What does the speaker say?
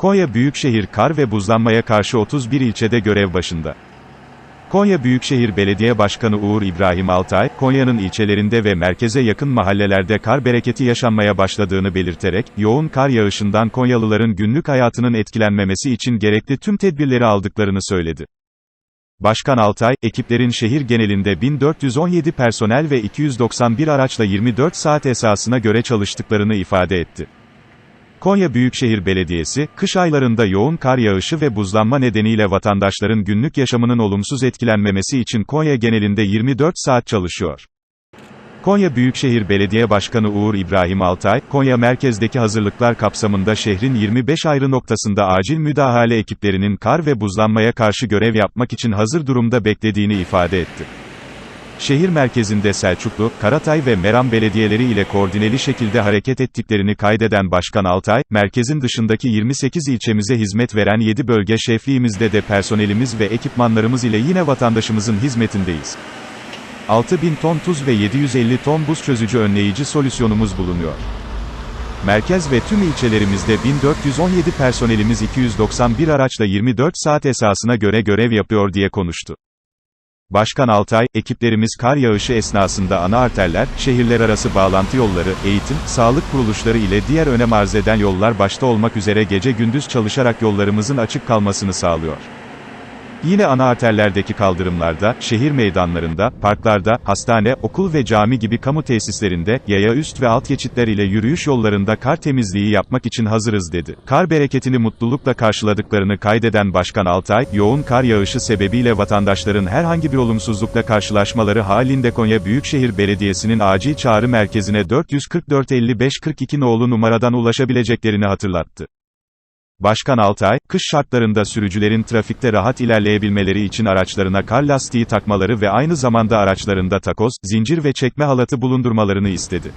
Konya Büyükşehir kar ve buzlanmaya karşı 31 ilçede görev başında. Konya Büyükşehir Belediye Başkanı Uğur İbrahim Altay, Konya'nın ilçelerinde ve merkeze yakın mahallelerde kar bereketi yaşanmaya başladığını belirterek, yoğun kar yağışından Konyalıların günlük hayatının etkilenmemesi için gerekli tüm tedbirleri aldıklarını söyledi. Başkan Altay, ekiplerin şehir genelinde 1417 personel ve 291 araçla 24 saat esasına göre çalıştıklarını ifade etti. Konya Büyükşehir Belediyesi, kış aylarında yoğun kar yağışı ve buzlanma nedeniyle vatandaşların günlük yaşamının olumsuz etkilenmemesi için Konya genelinde 24 saat çalışıyor. Konya Büyükşehir Belediye Başkanı Uğur İbrahim Altay, Konya merkezdeki hazırlıklar kapsamında şehrin 25 ayrı noktasında acil müdahale ekiplerinin kar ve buzlanmaya karşı görev yapmak için hazır durumda beklediğini ifade etti. Şehir merkezinde Selçuklu, Karatay ve Meram belediyeleri ile koordineli şekilde hareket ettiklerini kaydeden Başkan Altay, merkezin dışındaki 28 ilçemize hizmet veren 7 bölge şefliğimizde de personelimiz ve ekipmanlarımız ile yine vatandaşımızın hizmetindeyiz. 6000 ton tuz ve 750 ton buz çözücü önleyici solüsyonumuz bulunuyor. Merkez ve tüm ilçelerimizde 1417 personelimiz 291 araçla 24 saat esasına göre görev yapıyor diye konuştu. Başkan Altay, ekiplerimiz kar yağışı esnasında ana arterler, şehirler arası bağlantı yolları, eğitim, sağlık kuruluşları ile diğer önem arz eden yollar başta olmak üzere gece gündüz çalışarak yollarımızın açık kalmasını sağlıyor. Yine ana arterlerdeki kaldırımlarda, şehir meydanlarında, parklarda, hastane, okul ve cami gibi kamu tesislerinde, yaya üst ve alt geçitler ile yürüyüş yollarında kar temizliği yapmak için hazırız dedi. Kar bereketini mutlulukla karşıladıklarını kaydeden Başkan Altay, yoğun kar yağışı sebebiyle vatandaşların herhangi bir olumsuzlukla karşılaşmaları halinde Konya Büyükşehir Belediyesi'nin acil çağrı merkezine 444 55 42 nolu numaradan ulaşabileceklerini hatırlattı. Başkan Altay, kış şartlarında sürücülerin trafikte rahat ilerleyebilmeleri için araçlarına kar lastiği takmaları ve aynı zamanda araçlarında takoz, zincir ve çekme halatı bulundurmalarını istedi.